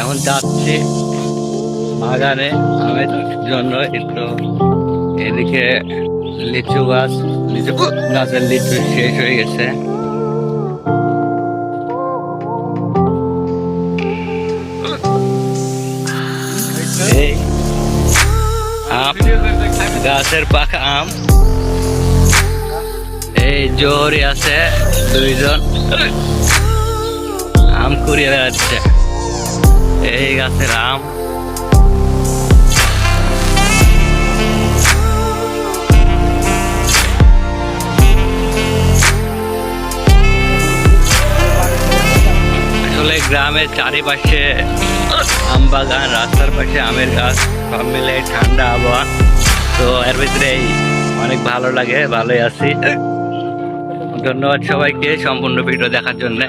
এখন যাচ্ছি বাগানে। আমের জন্য একটু এদিকে লিচু গাছ, লিচু গাছের লিচু শেষ হয়ে গেছে। গাছের পাকা আম। এই জোহরি আছে দুইজন। আম কুড়িয়ে বেড়াচ্ছে। এই গাছের আম। আসলে গ্রামের চারিপাশে আম বাগান, রাস্তার পাশে আমের গাছ, সব মিলে ঠান্ডা আবহাওয়া। তো এর ভিতরেই অনেক ভালো লাগে, ভালোই আছি। ধন্যবাদ সবাইকে সম্পূর্ণ ভিডিও দেখার জন্য।